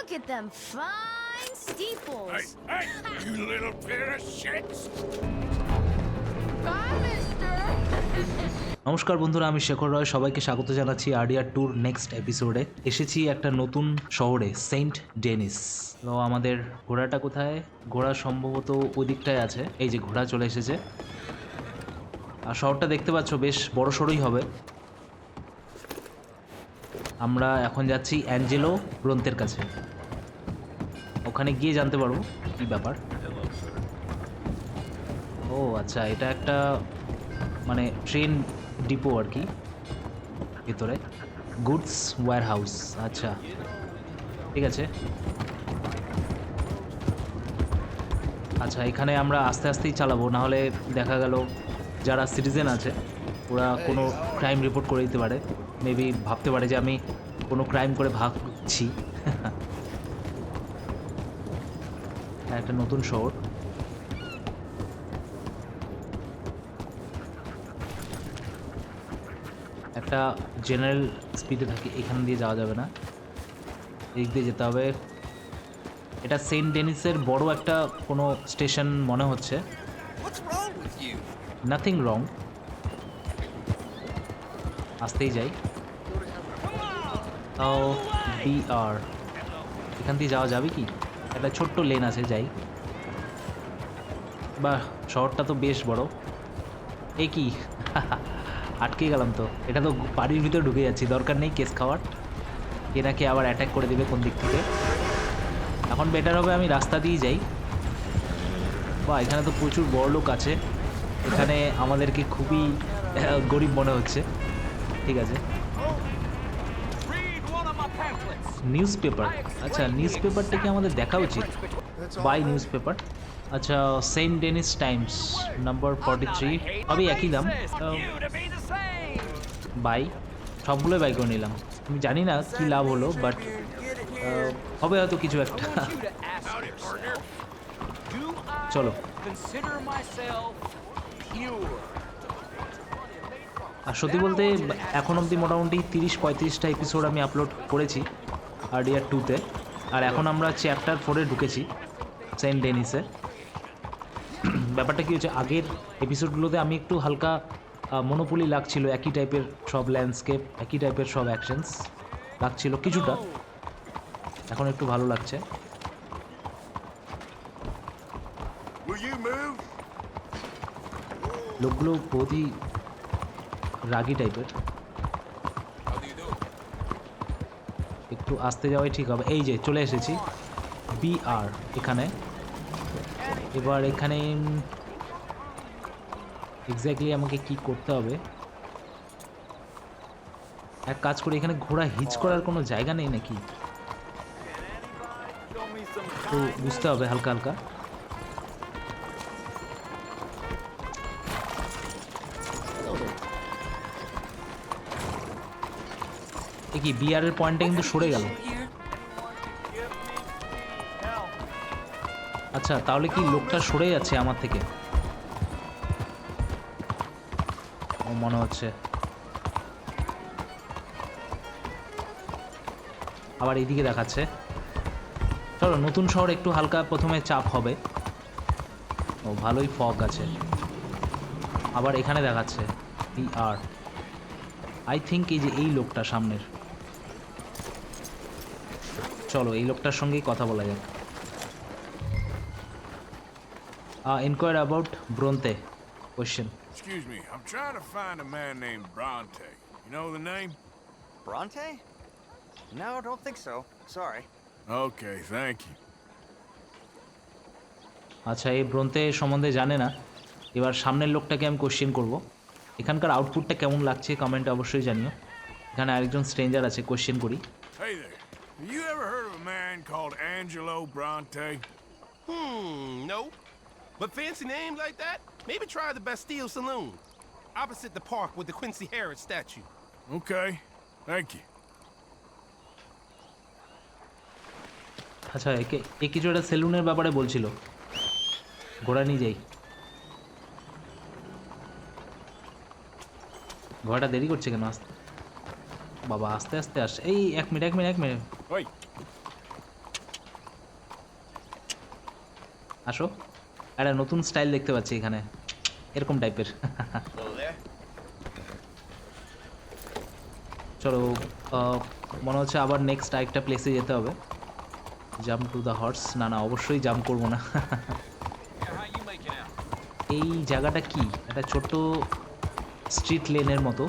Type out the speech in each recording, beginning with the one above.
Look at them fine steeples. Hey, hey, you little bit of shits! Bye, mister. নমস্কার বন্ধুরা আমি শেখর রয়। সবাইকে স্বাগত জানাচ্ছি আডিয়ার ট্যুর নেক্সট এপিসোডে। এসেছি একটা নতুন শহরে সেন্ট ডেনিস। তো আমাদের ঘোড়াটা কোথায়? ঘোড়া সম্ভবত ওই দিকটায় আছে। এই যে ঘোড়া চলে এসেছে। আর শহরটা দেখতে পাচ্ছ বেশ বড় সড়ই হবে। আমরা এখন যাচ্ছি অ্যাঞ্জেলো ব্রন্তের কাছে। ওখানে গিয়ে জানতে পারব কী ব্যাপার। ও আচ্ছা এটা একটা মানে ট্রেন ডিপো আর কি, ভিতরে। গুডস ওয়্যার হাউস আচ্ছা। ঠিক আছে। আচ্ছা এখানে আমরা আস্তে আস্তেই চালাবো, নাহলে দেখা গেল যারা সিটিজেন আছে ওরা কোনো ক্রাইম রিপোর্ট করে দিতে পারে। মেবি ভাবতে পারে যে আমি কোনো ক্রাইম করে ভাগছি। একটা নতুন শহর। একটা জেনারেল স্পিডে থাকে এখান দিয়ে যাওয়া যাবে না। এদিক দিয়ে যেতে হবে। এটা সেন্ট ডেনিসের বড় একটা কোনো স্টেশন মনে হচ্ছে? নাথিং রং আসতেই যাই। তাও বি আর এখান দিয়ে যাওয়া যাবে কি? একটা ছোট্ট লেন আছে, যাই। বাহ, শহরটা তো বেশ বড়। এ কি? আটকে গেলাম তো। এটা তো বাড়ির ভিতরে ঢুকে যাচ্ছি, দরকার নেই কেস খাওয়ার। কে নাকি আবার অ্যাটাক করে দেবে কোন দিক থেকে। এখন বেটার হবে আমি রাস্তা দিয়েই যাই। বা এখানে তো প্রচুর বড় লোক আছে। এখানে আমাদেরকে খুবই, গরিব মনে হচ্ছে। ঠিক আছে. নিউজ পেপার আচ্ছা নিউজ পেপারটা কি আমাদের দেখা উচিত। বাই নিউজ পেপার আচ্ছা Saint Dennis Times number forty three সবই একই দাম. বাই সবগুলোই বাই করে নিলাম। আমি জানি না কি লাভ হলো বাট হবে হয়তো কিছু একটা। I আর সত্যি বলতে এখন অবধি মোটামুটি তিরিশ পঁয়ত্রিশটা এপিসোড আমি আপলোড করেছি আর ইয়ার টুতে আর এখন আমরা চ্যাপ্টার ফোরে ঢুকেছি সেন্ট ডেনিসে ব্যাপারটা কী হচ্ছে আগের এপিসোডগুলোতে আমি একটু হালকা মনোপুলি লাগছিল একই টাইপের সব ল্যান্ডস্কেপ একই টাইপের সব অ্যাকশনস লাগছিল কিছুটা। এখন একটু ভালো লাগছে? লোকগুলো বহুতই রাগি টাইপের? একটু আসতে যাওয়াই ঠিক হবে। এই যে, চলে এসেছি। বি আর এখানে। এবার এখানে এক্স্যাক্টলি আমাকে কি করতে হবে? এক কাজ করি, এখানে ঘোড়া হিচ করার কোনো জায়গা নেই নাকি? তো বুঝতে হবে হালকা হালকা। কি বিআরের পয়েন্টটা কিন্তু সরে গেল? আচ্ছা তাহলে কি লোকটা সরে যাচ্ছে আমার থেকে? মনে হচ্ছে। আবার এইদিকে দেখাচ্ছে। চলো, নতুন শহর একটু হালকা প্রথমে চাপ হবে। ও, ভালোই ফগ আছে। আবার এখানে দেখাচ্ছে পি আর আই থিঙ্ক এই যে এই লোকটা সামনের। চলো এই লোকটার সঙ্গেই কথা বলা যাক inquire about Bronte question Excuse me, I'm trying to find a man named Bronte. You know the name? Bronte? No, don't think so. Sorry. Okay, thank you. আচ্ছা এই ব্রন্তে সম্বন্ধে জানে না এবার সামনের লোকটাকে আমি কোশ্চেন করব এখানকার আউটপুটটা কেমন লাগছে কমেন্টে অবশ্যই জানিও এখানে আরেকজন স্ট্রেঞ্জার আছে কোশ্চেন করি Hey there. Have you ever heard of a man called Angelo Bronte? Hmm, no. But fancy name like that? Maybe try the Bastille Saloon, opposite the park with the Quincy Harris statue. Okay, thank you. আচ্ছা একে এ কিছু একটা সেলুনের ব্যাপারে বলছিল ঘোড়া নিয়ে যাই ঘোড়াটা দেরি করছে কেন আসতে বাবা আস্তে আস্তে আস এই এক মিনিট এক মিনিট এক মিনিট আসো। একটা নতুন স্টাইল দেখতে পাচ্ছি এখানে। এরকম টাইপের। চলো মনে হচ্ছে আবার নেক্সট আরেকটা প্লেসে যেতে হবে। জাম্প টু দ্য হর্স না না, অবশ্যই জাম্প করব না? এই জায়গাটা কি? একটা ছোট্ট স্ট্রিট লেনের মতো।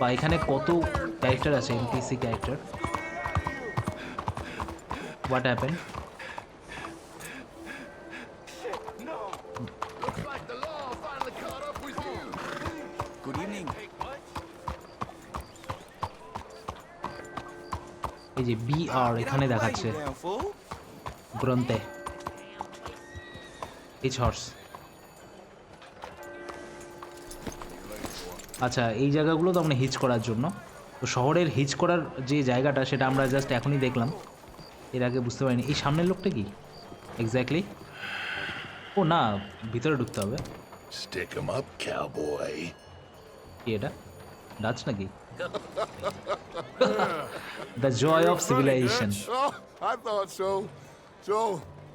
বা এখানে কত ক্যারেক্টার আছে এমপিসি ক্যারেক্টার হোয়াট হ্যাপেন এই যে বি আর এখানে দেখাচ্ছে। গ্রন্থে। এইচ হর্স আচ্ছা এই জায়গাগুলো তো আমরা হিচ করার জন্য। তো শহরের হিচ করার যে জায়গাটা সেটা আমরা জাস্ট এখনই দেখলাম। এর আগে বুঝতে পারিনি। এই সামনের লোকটা কি? এক্স্যাক্টলি ও না ভিতরে ঢুকতে হবে। Stick 'em up, cowboy. এটা? ডাচ নাকি the joy of civilization Oh, I thought so. So,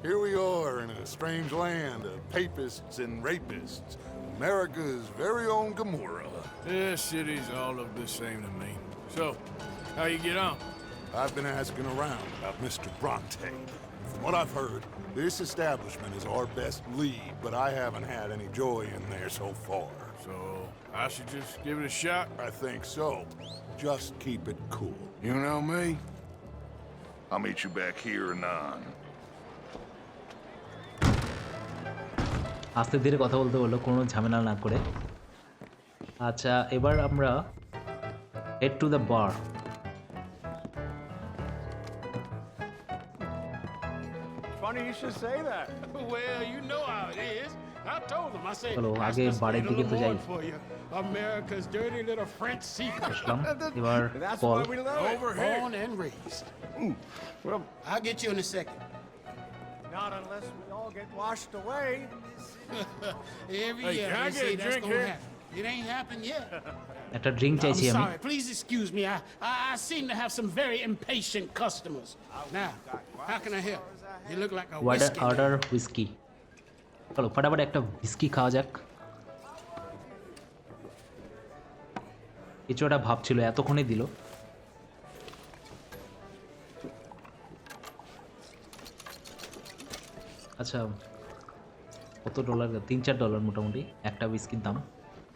here we are in a strange land of papists and rapists. America's very own Gamora. This city's all look the same to me. So, how you get on? I've been asking around about Mr. Bronte. From what I've heard, this establishment is our best lead, but I haven't had any joy in there so far. So, I should just give it a shot. I think so. Just keep it cool. You know me? I'll meet you back here anon. আস্তে ধীরে কথা বলতে বলল কোনো ঝামেলা না করে আচ্ছা এবার আমরা head to the bar Funny you should say that. Well, you know how it is. I told them. I said, চলো "That's আগে just বাড়ির a দিকে তো little যাই more for you. America's dirty little French secret. Aslam এবার That's call why we love it. Over here. Born and raised. Well, I'll get you in a second. not unless we all get washed away. Every Hey, year can I they get say a that's drink gonna here? happen. It ain't happened yet. একটা drink I'm চাইছি আমি sorry. Please excuse me. I, I I seem to have some very impatient customers. Now, how can I help? You look like a water whiskey. man. Order whiskey চলো ফটাফট একটা whisky খাওয়া যাক কিছু একটা ভাবছিল এতক্ষণে দিল আচ্ছা কত ডলার তিন চার ডলার মোটামুটি একটা হুইস্কির দাম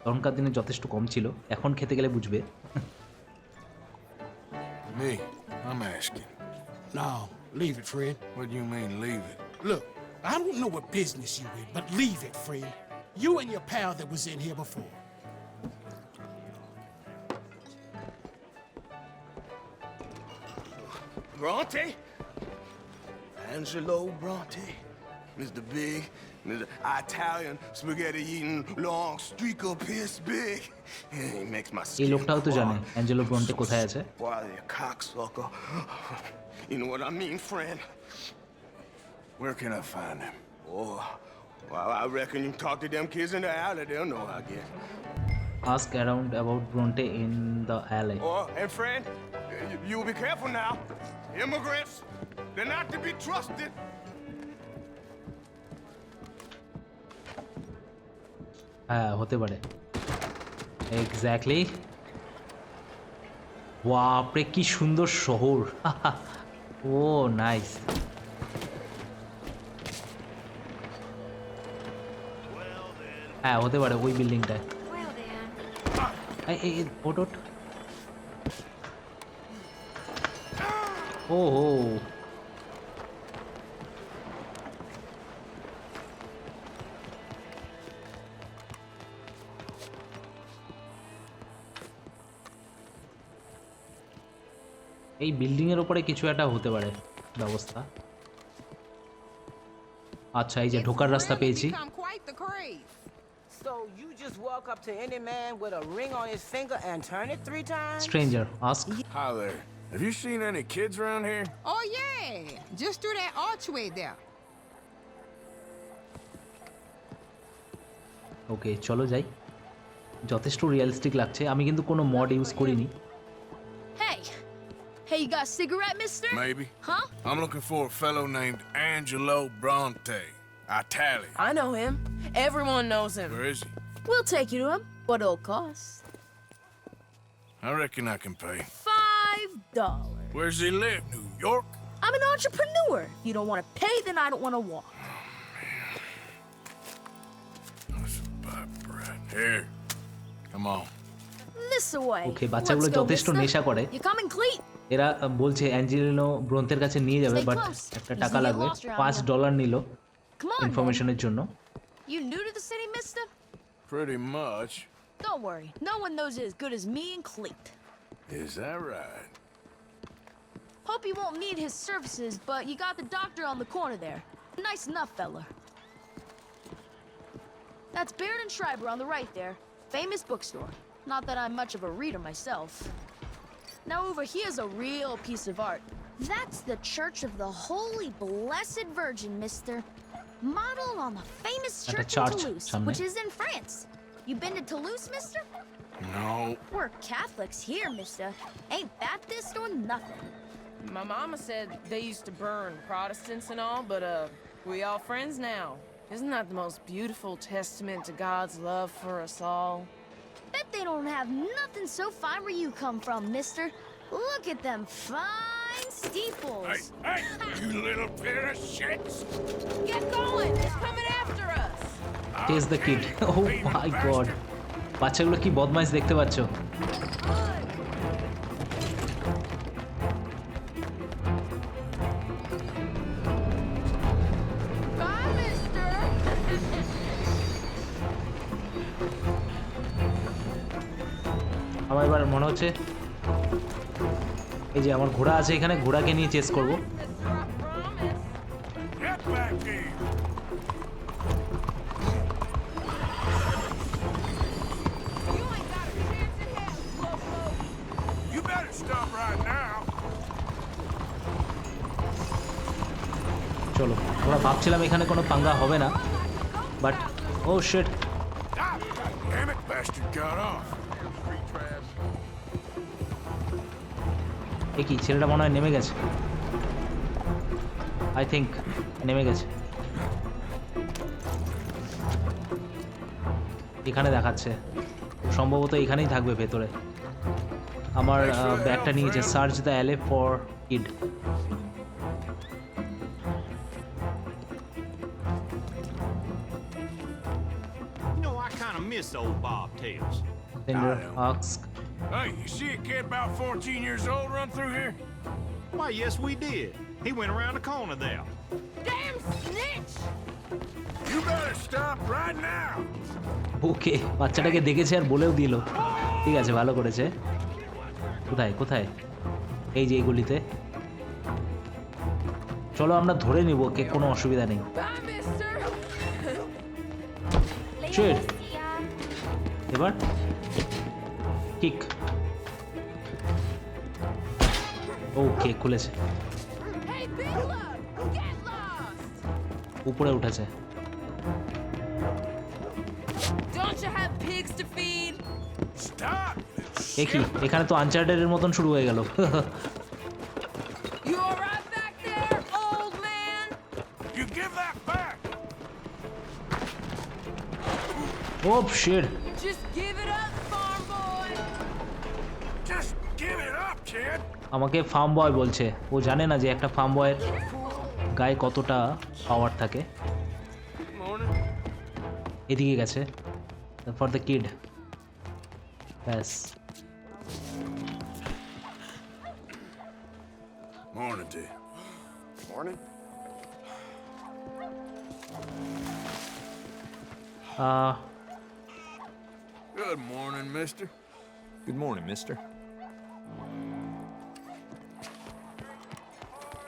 তখনকার দিনে যথেষ্ট কম ছিল এখন খেতে গেলে বুঝবে Me, I'm asking. No, leave it. What do you mean, leave it? Look, I don't know what business you in, but leave it, friend. You and your pal that was in here before. Bronte? Angelo Bronte. Mr. Big, Mr. Italian spaghetti eating long streaker piss big. He makes my এই skin লোকটাও তো জানে crawl. Angelo ব্রন্টে কোথায় আছে Why, you cocksucker. You know what I mean, friend? Where can I find him? Oh, well, I reckon you can talk to them kids in the alley. They'll know, I guess. ask around about Bronte in the alley. Oh, and friend, you, you be careful now. Immigrants, they're not to be trusted. হ্যাঁ হতে পারে exactly বাপরে কি সুন্দর শহর ও nice হ্যাঁ হতে পারে ওই বিল্ডিংটায় এই ওট ওট ও। হো এই বিল্ডিং এর উপরে কিছু একটা হতে পারে ব্যবস্থা। আচ্ছা এই যে ঢোকার রাস্তা পেয়েছি। walk up to any man with a ring on his finger and turn it three times? Stranger ask Hi there. Have you seen any kids around here? Oh yeah, just through that archway there. Okay চলো যাই যথেষ্ট realistic লাগছে আমি কিন্তু কোনো mod use করিনি Hey, Hey, you got a cigarette, mister? Maybe. Huh? I'm looking for a fellow named Angelo Bronte. Italian. I know him. Everyone knows him. Where is he? We'll take you to him. What it'll cost? I reckon I can pay. Five dollars. Where's he live? New York? I'm an entrepreneur. If you don't want to pay, then I don't want to walk. Here. Come on. This away. Okay বাচ্চাগুলো যথেষ্ট. নেশা করে? এরা বলছে অ্যাঞ্জেলিনো ব্রন্থের কাছে নিয়ে যাবে but একটা টাকা লাগবে পাঁচ ডলার নিল Come on, man. ইনফরমেশনের জন্য You new to the city, mister? Pretty much. Don't worry. No one knows it as good as me and Cleet. Is that right? Hope you won't need his services, but you got the doctor on the corner there. Nice enough fella. That's Baird and Schreiber on the right there. Famous bookstore. Not that I'm much of a reader myself. Now over here's a real piece of art. That's the Church of the Holy Blessed Virgin, mister model on the famous church in Toulouse, which is in France. You been to Toulouse, mister? No. We're Catholics here, mister. Ain't Baptist or nothing. My mama said they used to burn Protestants and all, but uh, we all friends now. Isn't that the most beautiful testament to God's love for us all? Bet they don't have nothing so fine where you come from, mister. Look at them fine steeples. Hey, hey, you little pair of shits! Get going! It's coming after us! টেস the kid oh my god বাচ্চাগুলো কি বদমাইশ দেখতে পাচ্ছ আমার এবার মনে হচ্ছে এই যে আমার ঘোড়া আছে এখানে ঘোড়াকে নিয়ে চেস করব। চলো আমরা ভাবছিলাম এখানে কোনো পাঙ্গা হবে না বাট ও শেট Damn এ কি ছেলেটা মনে হয় নেমে গেছে? আই থিঙ্ক নেমে গেছে। এখানে দেখাচ্ছে। সম্ভবত এখানেই থাকবে ভেতরে। আমার ব্যাগটা নিয়েছে search the alley for kid kind miss old Bobtails. Hey, you see a kid about 14 years old run through here? Why, yes, we did. He went around the corner there. Damn snitch! You better stop right now. Okay বাচ্চাটাকে দেখেছে আর বলেও দিল ঠিক আছে ভালো করেছে কোথায় কোথায় এই যে এইগুলিতে চলো আমরা ধরে নিব কে কোনো অসুবিধা নেই Bye, mister! Shit. এবার কিক ওকে খুলেছে। উপরে উঠেছে। দেখি এখানে তো আনচার্টেড এর মতন শুরু হয়ে গেল। ওপ শেড আমাকে ফার্ম বয় বলছে ও জানে না যে একটা ফার্ম বয়ের গায়ে কতটা পাওয়ার থাকে এদিকে গেছে ফর দ্য কিড ব্যাস Morning you. Morning. Ah, Good morning, mister. Good morning, mister.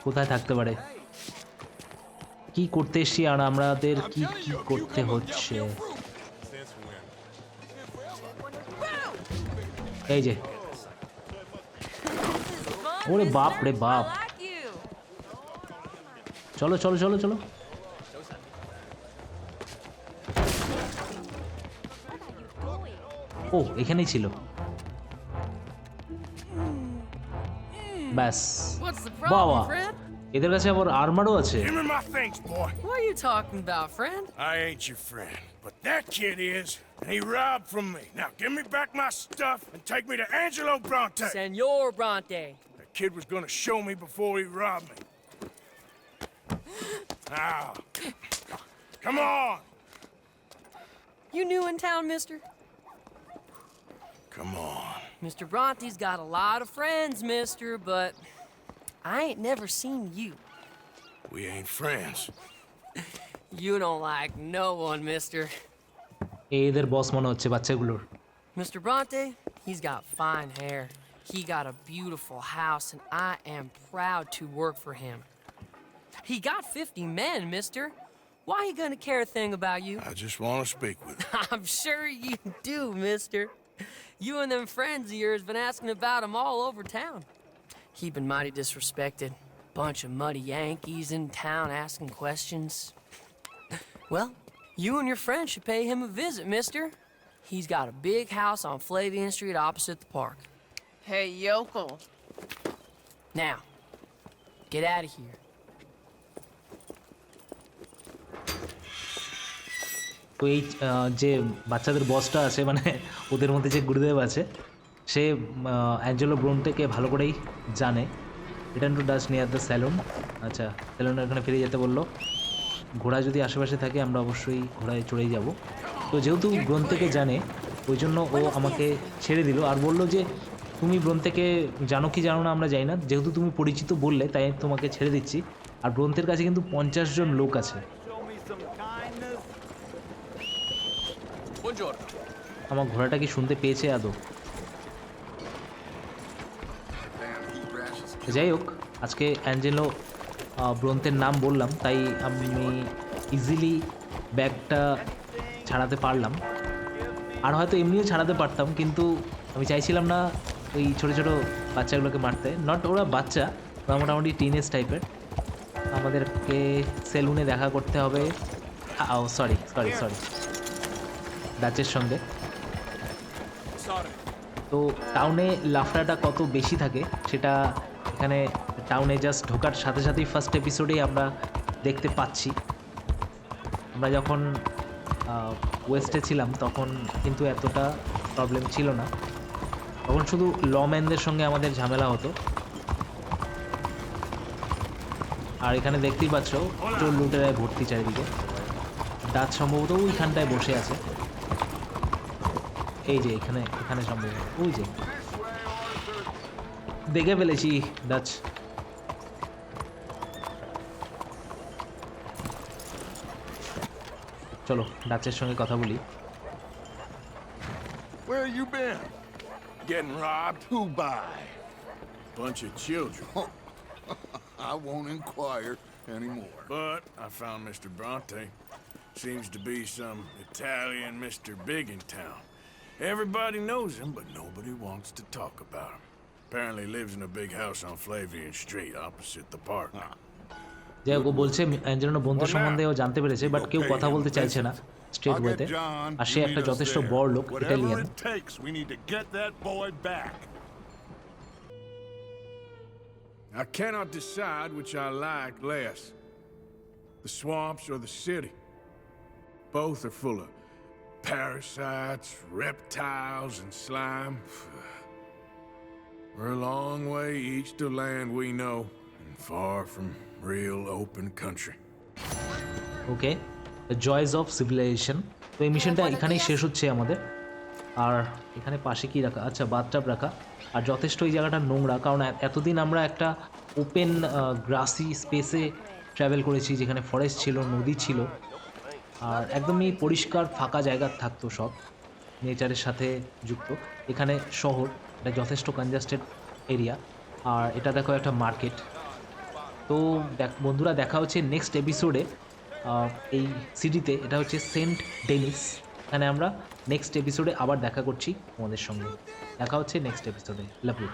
কোথায় থাকতে পারে? কি করতে এসছি আর আমাদের কি কি করতে হচ্ছে? এই যে। ওরে বাপ রে বাপ! চলো চলো চলো চলো। ও, এখানেই ছিল। ব্যাস। বাবা? এদের কাছে আবার আর্মারও আছে Give me my things, boy. What are you talking about, friend? I ain't your friend, but that kid is, and he robbed from me. Now give me back my stuff and take me to Angelo Bronte. Senor Bronte. That kid was gonna show me before he robbed me. Now, come on, You new in town, mister? come on. Mr. Bronte's got a lot of friends, mister, but I ain't never seen you. We ain't friends. You don't like no one, mister. এই এদের বস মনে হচ্ছে বাচ্চাগুলোর Mr. Bronte, he's got fine hair. He got a beautiful house, and I am proud to work for him. He got 50 men, mister. Why he gonna care a thing about you? I just want to speak with him. I'm sure you do, mister. You and them friends of yours been asking about him all over town. He been mighty disrespected. Bunch of muddy Yankees in town asking questions. Well, you and your friend should pay him a visit, mister. He's got a big house on Flavian Street opposite the park. Hey, yokel. Now, get out of here. তো এই আহ, যে বাচ্চাদের বসটা আছে মানে ওদের মধ্যে যে গুরুদেব আছে সে অ্যাঞ্জেলো ব্রোনটেকে ভালো করেই জানে। Return to dust near the saloon আচ্ছা স্যালুনের ওখানে ফিরে যেতে বলল ঘোড়া যদি আশেপাশে থাকে আমরা অবশ্যই ঘোড়ায় চড়েই যাব। তো যেহেতু ব্রোনতেকে জানে ওই জন্য ও আমাকে ছেড়ে দিল আর বলল যে তুমি ব্রোনতেকে জানো কি জানো না আমরা জানি না। যেহেতু তুমি পরিচিত বললে তাই তোমাকে ছেড়ে দিচ্ছি। আর ব্রোন্তের কাছে কিন্তু পঞ্চাশ জন লোক আছে। আমার ঘোড়াটা কি শুনতে পেয়েছে আদৌ? যাই হোক আজকে অ্যাঞ্জেলো ব্রন্থের নাম বললাম তাই আমি ইজিলি ব্যাগটা ছাড়াতে পারলাম। আর হয়তো এমনিও ছাড়াতে পারতাম কিন্তু আমি চাইছিলাম না ওই ছোটো ছোটো বাচ্চাগুলোকে মারতে। নট ওরা বাচ্চা ওরা মোটামুটি টিনেজ টাইপের আমাদেরকে সেলুনে দেখা করতে হবে। সরি সরি সরি ডাচের সঙ্গে. তো টাউনে লাফড়াটা কত বেশি থাকে সেটা এখানে টাউনে জাস্ট ঢোকার সাথে সাথেই ফার্স্ট এপিসোডেই আমরা দেখতে পাচ্ছি। আমরা যখন ওয়েস্টে ছিলাম, তখন কিন্তু এতটা প্রবলেম ছিল না। তখন শুধু লম্যানদের সঙ্গে আমাদের ঝামেলা হতো। আর এখানে দেখতেই পাচ্ছ, চোর লুটেরায় ভর্তি চারিদিকে। ডাচ সম্ভবত ওইখানটায় বসে আছে। এই যে এখানে এখানে সম্ভব ওই যে। দেখে ফেলেছি ডাচ চলো ডাচের সঙ্গে কথা বলি Where you been? Getting robbed? Who by? Bunch of children. I won't inquire anymore. But I found Mr. Bronte. Seems to be some Italian Mr. Big in town. Everybody knows him, but nobody wants to talk about him. Apparently lives in a big house on Flavian Street opposite the park. যাই হোক ও বলছে Angelina বন্ধু সম্বন্ধে ও জানতে পেরেছে but কেউ কথা বলতে চাইছে না স্ট্রেট I'll ওয়েতে get John. R say You একটা meet us যথেষ্ট there. বড় লোক Whatever Italian it takes, we need to get that boy back. I cannot decide which I like less the swamps or the city. Both are full of parasites, reptiles, and slime. We're a long way east of land we know and far from real open country. Okay joys of civilization তো এই মিশনটা এখানেই শেষ হচ্ছে আমাদের। আর এখানে পাশে কি রাখা? আচ্ছা বাথটাব রাখা। আর যথেষ্ট এই জায়গাটা নোংরা কারণ এতদিন আমরা একটা ওপেন গ্রাসি স্পেসে ট্রাভেল করেছি যেখানে ফরেস্ট ছিল নদী ছিল। আর একদমই পরিষ্কার ফাঁকা জায়গা থাকতো সব। নেচারের সাথে যুক্ত। এখানে শহর। এটা যথেষ্ট কনজাস্টেড এরিয়া আর এটা দেখো একটা মার্কেট তো দেখ, বন্ধুরা, দেখা হচ্ছে নেক্সট এপিসোডে এই সিটিতে এটা হচ্ছে সেন্ট ডেনিস এখানে আমরা নেক্সট এপিসোডে আবার দেখা করছি আমাদের সঙ্গে। দেখা হচ্ছে নেক্সট এপিসোডে লাভ ইউ